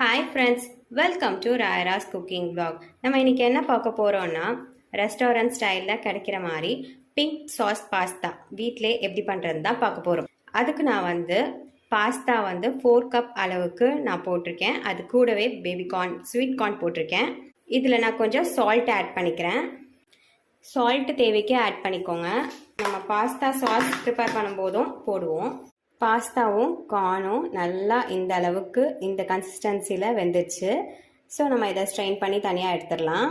Hi friends welcome to Rayaras cooking blog நம்ம இன்னைக்கு என்ன பார்க்க போகிறோன்னா ரெஸ்டாரண்ட் ஸ்டைலில் கிடைக்கிற மாதிரி பிங்க் சாஸ் பாஸ்தா வீட்டிலே எப்படி பண்ணுறது தான் பார்க்க போகிறோம் அதுக்கு நான் வந்து பாஸ்தா வந்து ஃபோர் கப் அளவுக்கு நான் போட்டிருக்கேன். அது கூடவே பேபிகார்ன் ஸ்வீட் கார்ன் போட்டிருக்கேன். இதில் நான் கொஞ்சம் சால்ட் ஆட் பண்ணிக்கிறேன். சால்ட்டு தேவைக்கு ஆட் பண்ணிக்கோங்க. நம்ம பாஸ்தா சாஸ் ப்ரிப்பேர் பண்ணும்போதும் போடுவோம். பாஸ்தாவும் கார்னும் நல்லா இந்த அளவுக்கு இந்த கன்சிஸ்டன்சியில் வெந்துச்சு. ஸோ நம்ம இதை ஸ்ட்ரெயின் பண்ணி தனியாக எடுத்துடலாம்.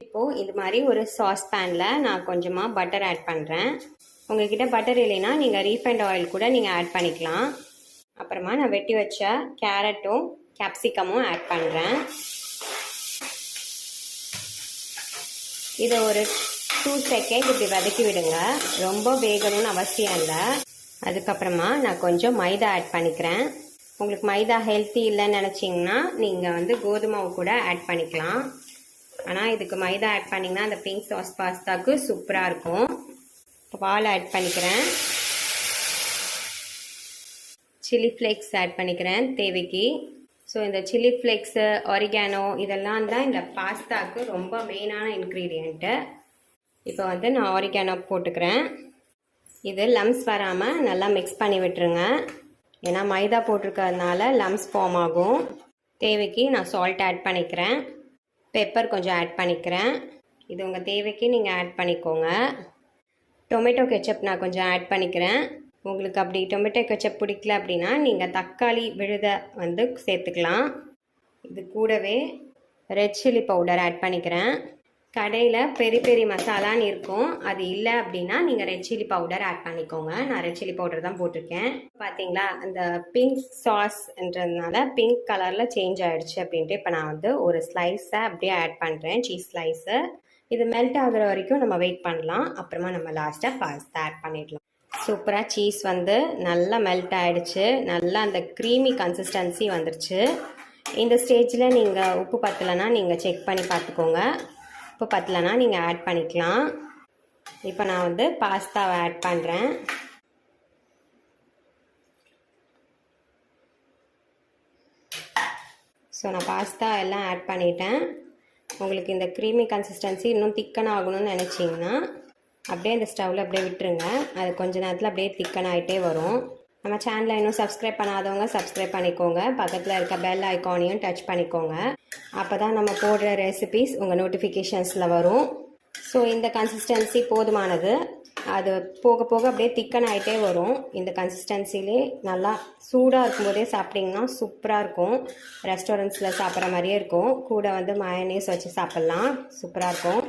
இப்போது இது மாதிரி ஒரு சாஸ் பேனில் நான் கொஞ்சமாக பட்டர் ஆட் பண்ணுறேன் உங்ககிட்ட பட்டர் இல்லைன்னா நீங்கள் ரீஃபைண்ட் ஆயில் கூட நீங்கள் ஆட் பண்ணிக்கலாம். அப்புறமா நான் வெட்டி வச்ச கேரட்டும் கேப்சிகமும் ஆட் பண்ணுறேன் இதை ஒரு டூ செகண்ட் இப்படி வதக்கி விடுங்க. ரொம்ப வேகணும்னு அவசியம் இல்லை. அதுக்கப்புறமா நான் கொஞ்சம் மைதா ஆட் பண்ணிக்கிறேன். உங்களுக்கு மைதா ஹெல்த்தி இல்லைன்னு நினச்சிங்கன்னா நீங்கள் வந்து கோதுமாவு கூட ஆட் பண்ணிக்கலாம். ஆனால் இதுக்கு மைதா ஆட் பண்ணிங்கன்னா அந்த பிங்க் சாஸ் பாஸ்தாவுக்கு சூப்பராக இருக்கும். பால் ஆட் பண்ணிக்கிறேன். சில்லி ஃப்ளேக்ஸ் ஆட் பண்ணிக்கிறேன் தேவைக்கு. ஸோ இந்த சில்லி ஃப்ளேக்ஸு ஒரிகானோ இதெல்லாம் தான் இந்த பாஸ்தாவுக்கு ரொம்ப மெயினான இன்க்ரீடியண்ட்டு இப்போ வந்து நான் ஒரிகானோ போட்டுக்கிறேன். இது லம்ஸ் வராமல் நல்லா மிக்ஸ் பண்ணி விட்டுருங்க. ஏன்னா மைதா போட்டிருக்கறதுனால லம்ஸ் ஃபார்ம் ஆகும். தேவைக்கு நான் சால்ட் ஆட் பண்ணிக்கிறேன். பெப்பர் கொஞ்சம் ஆட் பண்ணிக்கிறேன். இது உங்கள் தேவைக்கு நீங்கள் ஆட் பண்ணிக்கோங்க. டொமேட்டோ கெச்சப் நான் கொஞ்சம் ஆட் பண்ணிக்கிறேன். உங்களுக்கு அப்படி டொமேட்டோ கெச்சப் பிடிக்கல அப்படின்னா நீங்கள் தக்காளி விழுத வந்து சேர்த்துக்கலாம். இது கூடவே ரெட் சில்லி பவுடர் ஆட் பண்ணிக்கிறேன். கடையில் பெரி பெரி மசாலான்னு இருக்கும். அது இல்லை அப்படின்னா நீங்கள் ரெட் சில்லி பவுடர் ஆட் பண்ணிக்கோங்க. நான் ரெட் சில்லி பவுடர் தான் போட்டிருக்கேன். பார்த்தீங்களா அந்த பிங்க் சாஸ்ன்றதுனால பிங்க் கலரில் சேஞ்ச் ஆகிடுச்சு அப்படின்ட்டு இப்போ நான் வந்து ஒரு ஸ்லைஸை அப்படியே ஆட் பண்ணுறேன் சீஸ் ஸ்லைஸு இது மெல்ட் ஆகுற வரைக்கும் நம்ம வெயிட் பண்ணலாம். அப்புறமா நம்ம லாஸ்ட்டாக பாஸ்தா ஆட் பண்ணிடலாம். சூப்பராக சீஸ் வந்து நல்லா மெல்ட் ஆகிடுச்சு நல்லா அந்த க்ரீமி கன்சிஸ்டன்சி வந்துருச்சு. இந்த ஸ்டேஜில் நீங்கள் உப்பு பத்தலைன்னா நீங்கள் செக் பண்ணி பார்த்துக்கோங்க. உப்பு பத்தலைன்னா நீங்கள் ஆட் பண்ணிக்கலாம். இப்போ நான் வந்து பாஸ்தாவை ஆட் பண்ணுறேன் ஸோ நான் பாஸ்தா எல்லாம் ஆட் பண்ணிட்டேன். உங்களுக்கு இந்த க்ரீமி கன்சிஸ்டன்சி இன்னும் திக்கன் ஆகணும்னு நினச்சிங்கன்னா அப்படியே இந்த ஸ்டவ்வில் அப்படியே விட்டுருங்க. அது கொஞ்ச நேரத்தில் அப்படியே திக்கன் ஆகிட்டே வரும். நம்ம சேனலை இன்னும் சப்ஸ்கிரைப் பண்ணாதவங்க சப்ஸ்கிரைப் பண்ணிக்கோங்க. பக்கத்தில் இருக்க பெல் ஐக்கானையும் டச் பண்ணிக்கோங்க. அப்போ தான் நம்ம போடுற ரெசிபிஸ் உங்கள் நோட்டிஃபிகேஷன்ஸில் வரும். ஸோ இந்த கன்சிஸ்டன்சி போதுமானது. அது போக போக அப்படியே திக்கன் ஆகிட்டே வரும். இந்த கன்சிஸ்டன்சிலே நல்லா சூடாக இருக்கும்போதே சாப்பிட்டிங்கன்னா சூப்பராக இருக்கும். ரெஸ்டாரண்ட்ஸில் சாப்பிட்ற மாதிரியே இருக்கும். கூட வந்து மயனேஸ் வச்சு சாப்பிட்லாம். சூப்பராக இருக்கும்.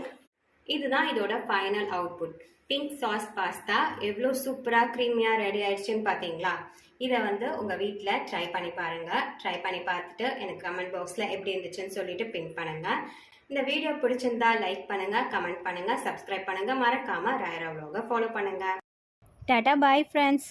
இதுதான் இதோட final output pink sauce pasta எவ்வளோ சூப்பராக க்ரீமியாக ரெடி ஆயிடுச்சுன்னு பார்த்தீங்களா இதை வந்து உங்கள் வீட்டில் ட்ரை பண்ணி பாருங்கள் ட்ரை பண்ணி பார்த்துட்டு எனக்கு கமெண்ட் பாக்ஸில் எப்படி இருந்துச்சுன்னு சொல்லிட்டு பின் பண்ணுங்கள் இந்த வீடியோ பிடிச்சிருந்தா லைக் பண்ணுங்கள் கமெண்ட் பண்ணுங்கள் சப்ஸ்கிரைப் பண்ணுங்கள் மறக்காமல் ராயரா vlog-அ ஃபாலோ பண்ணுங்கள் டாடா பாய் ஃப்ரெண்ட்ஸ்